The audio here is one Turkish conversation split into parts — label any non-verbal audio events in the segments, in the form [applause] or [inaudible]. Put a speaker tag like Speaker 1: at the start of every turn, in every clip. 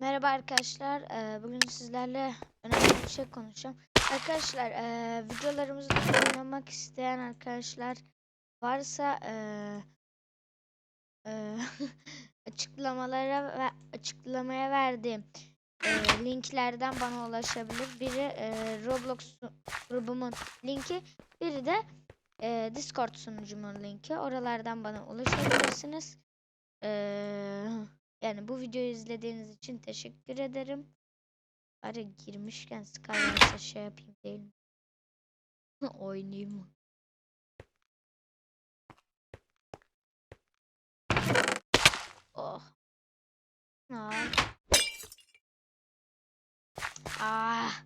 Speaker 1: Merhaba arkadaşlar. Ee, bugün sizlerle önemli bir şey konuşacağım. Arkadaşlar, ee, videolarımızda oynamak isteyen arkadaşlar varsa ee, [laughs] açıklamalara ve açıklamaya verdiğim linklerden bana ulaşabilir. Biri Roblox grubumun linki, biri de Discord sunucumun linki. Oralardan bana ulaşabilirsiniz. Ee, yani bu videoyu izlediğiniz için teşekkür ederim. Bari girmişken Skyrim'e şey yapayım değil mi? [laughs] Oynayayım mı? Oh. Ah. Ah.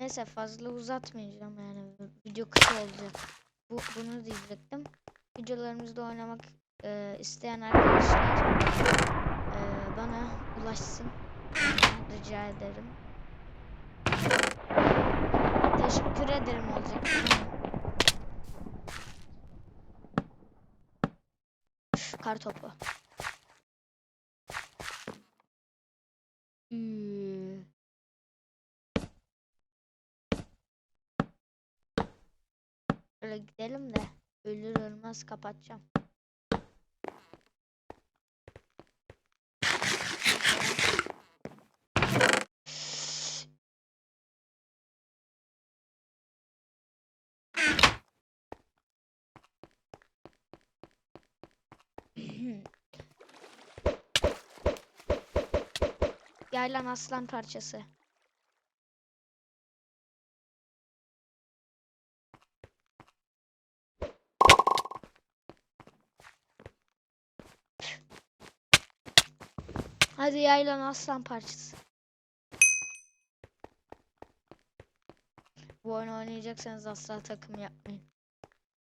Speaker 1: Neyse fazla uzatmayacağım yani video kısa olacak. Bu bunu diyecektim. Videolarımızda oynamak e, isteyen arkadaşlar e, bana ulaşsın. Rica ederim. Teşekkür ederim olacak. Kar topu. Üü. Böyle gidelim de ölür ölmez kapatacağım. Yaylan aslan parçası. Hadi yaylan aslan parçası. Bu oyunu oynayacaksanız asla takım yapmayın.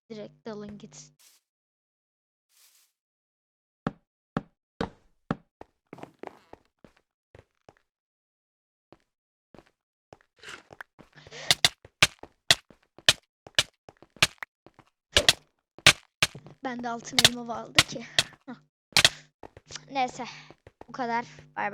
Speaker 1: Direkt dalın gitsin. Ben de altın elma aldı ki. Neyse. Bu kadar. Bay bay.